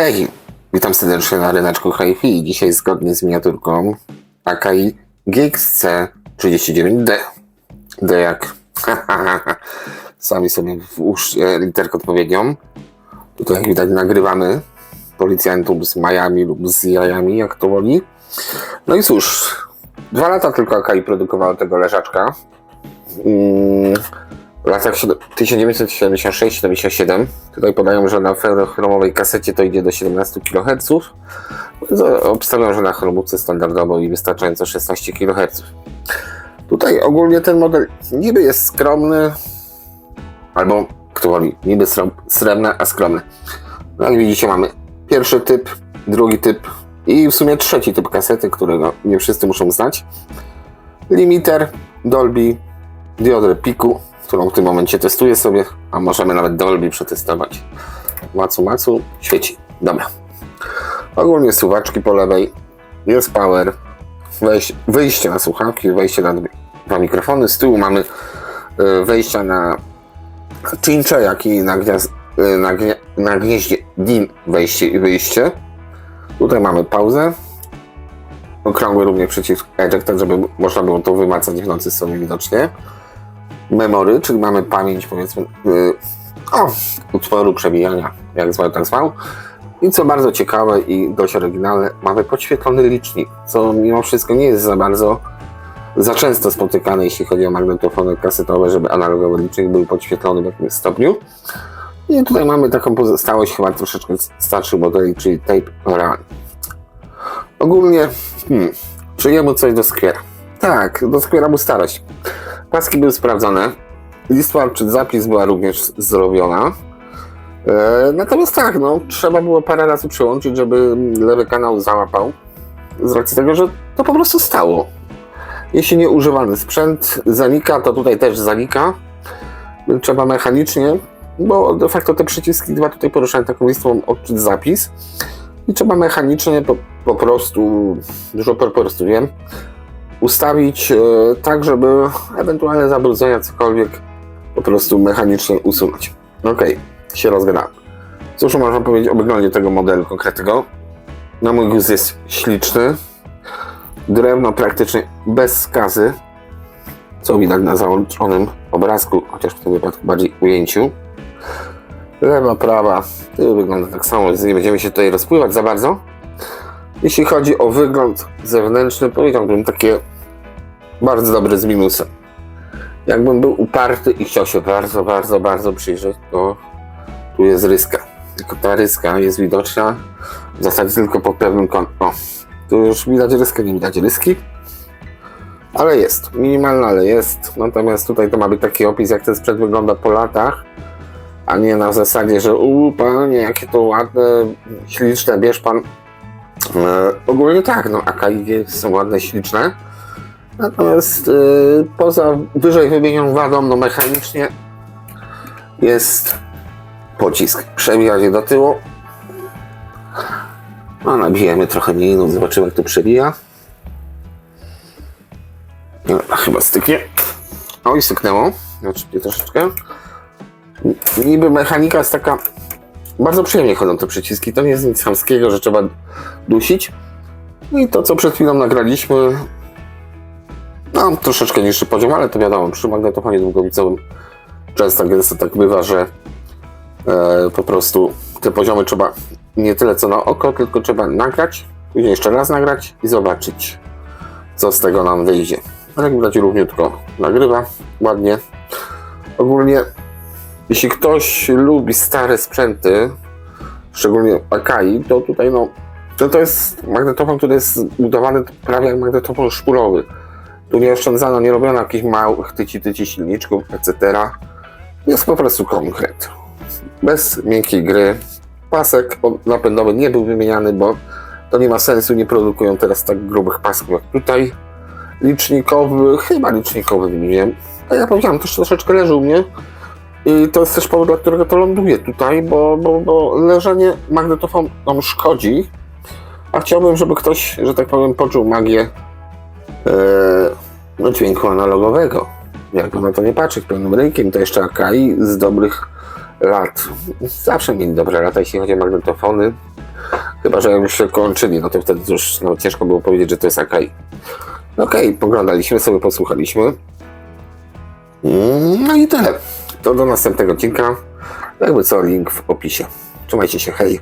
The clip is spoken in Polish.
Hej, witam serdecznie na ryneczku HiFi. Dzisiaj zgodnie z miniaturką Akai GXC 39D. D jak sami sobie włóżcie literkę odpowiednią. Tutaj jak widać nagrywamy policjantów z majami lub z jajami, jak to woli. No i cóż, dwa lata tylko Akai produkowało tego leżaczka. Mm, w latach siedem- 1976-77 tutaj podają, że na ferochromowej kasecie to idzie do 17 kHz. Obstawiam, że na chromówce standardowo i wystarczająco 16 kHz. Tutaj ogólnie ten model niby jest skromny, albo kto woli, niby srebrny, a skromny. No, jak widzicie mamy pierwszy typ, drugi typ i w sumie trzeci typ kasety, którego nie wszyscy muszą znać. Limiter, Dolby, diodę piku, którą w tym momencie testuję sobie, a możemy nawet Dolby przetestować. Macu, macu, świeci. Dobra. Ogólnie suwaczki po lewej, jest power, wejście, wyjście na słuchawki, wejście na dwa mikrofony. Z tyłu mamy e, wejścia na cincze, jak i na, gniazd, e, na, gnie, na gnieździe DIN wejście i wyjście. Tutaj mamy pauzę. Okrągły również przycisk eject, tak żeby można było to wymacać w nocy sobie widocznie memory, czyli mamy pamięć powiedzmy yy, o, utworu przebijania, jak zwał, tak zwał. I co bardzo ciekawe i dość oryginalne, mamy podświetlony licznik, co mimo wszystko nie jest za bardzo, za często spotykane, jeśli chodzi o magnetofony kasetowe, żeby analogowy licznik był podświetlony w jakimś stopniu. I tutaj mamy taką pozostałość chyba troszeczkę starszych modeli, czyli tape run. Ogólnie, hmm, czy jemu coś do skwiera? Tak, do skwiera mu starość. Paski były sprawdzone. Listwa czy zapis była również zrobiona. E, natomiast tak, no, trzeba było parę razy przełączyć, żeby lewy kanał załapał. Z racji tego, że to po prostu stało. Jeśli nieużywany sprzęt zanika, to tutaj też zanika. Trzeba mechanicznie, bo de facto te przyciski dwa tutaj poruszają taką listwą odczyt zapis. I trzeba mechanicznie po, po prostu, dużo po prostu wiem, ustawić e, tak, żeby ewentualne zabrudzenia, cokolwiek po prostu mechanicznie usunąć. Okej, się rozgadałem. Cóż można powiedzieć o wyglądzie tego modelu konkretnego? Na mój gust jest śliczny. Drewno praktycznie bez skazy, co widać na załączonym obrazku, chociaż w tym wypadku bardziej ujęciu. Lewa, prawa, wygląda tak samo, więc nie będziemy się tutaj rozpływać za bardzo. Jeśli chodzi o wygląd zewnętrzny, powiedziałbym takie bardzo dobry z minusem. Jakbym był uparty i chciał się bardzo, bardzo, bardzo przyjrzeć, to tu jest ryska. Tylko ta ryska jest widoczna w zasadzie tylko pod pewnym kątem. O, tu już widać ryskę, nie widać ryski. Ale jest, minimalna, ale jest. Natomiast tutaj to ma być taki opis, jak ten sprzęt wygląda po latach, a nie na zasadzie, że u panie, jakie to ładne, śliczne, bierz pan. E, ogólnie tak, no AKG są ładne, śliczne. Natomiast e, poza wyżej wymienioną wadą, no mechanicznie jest pocisk. Przewijanie do tyłu. No, nabijemy trochę mniej, no zobaczymy jak to przewija. No, chyba styknie. Oj, styknęło. Znaczy, troszeczkę. Niby mechanika jest taka bardzo przyjemnie chodzą te przyciski. To nie jest nic chamskiego, że trzeba dusić. No i to, co przed chwilą nagraliśmy, no troszeczkę niższy poziom, ale to wiadomo, przy magnetofonie długowicowym często gęsto tak bywa, że e, po prostu te poziomy trzeba nie tyle co na oko, tylko trzeba nagrać, później jeszcze raz nagrać i zobaczyć, co z tego nam wyjdzie. Ale jak widać równiutko nagrywa, ładnie. Ogólnie jeśli ktoś lubi stare sprzęty, szczególnie Akai, to tutaj no, to, to jest magnetofon, który jest zbudowany prawie jak magnetofon szpulowy. Tu nie oszczędzano, nie robiono jakichś małych tyci, tyci silniczków, etc. Jest po prostu konkret. Bez miękkiej gry. Pasek napędowy nie był wymieniany, bo to nie ma sensu, nie produkują teraz tak grubych pasków jak tutaj. Licznikowy, chyba licznikowy wymieniłem. A ja powiedziałem, też troszeczkę leży u mnie. I to jest też powód, dla którego to ląduje tutaj, bo, bo, bo leżenie magnetofon nam szkodzi, a chciałbym, żeby ktoś, że tak powiem, poczuł magię yy, dźwięku analogowego. Jak na to nie patrzy, pełnym rynkiem, to jeszcze AKI z dobrych lat. Zawsze mieli dobre lata, jeśli chodzi o magnetofony. Chyba, że już się kończyli, no to wtedy już no, ciężko było powiedzieć, że to jest AKI. Okej, okay, poglądaliśmy sobie, posłuchaliśmy. Mm, no i tyle to do następnego odcinka. Jakby co, link w opisie. Trzymajcie się, hej!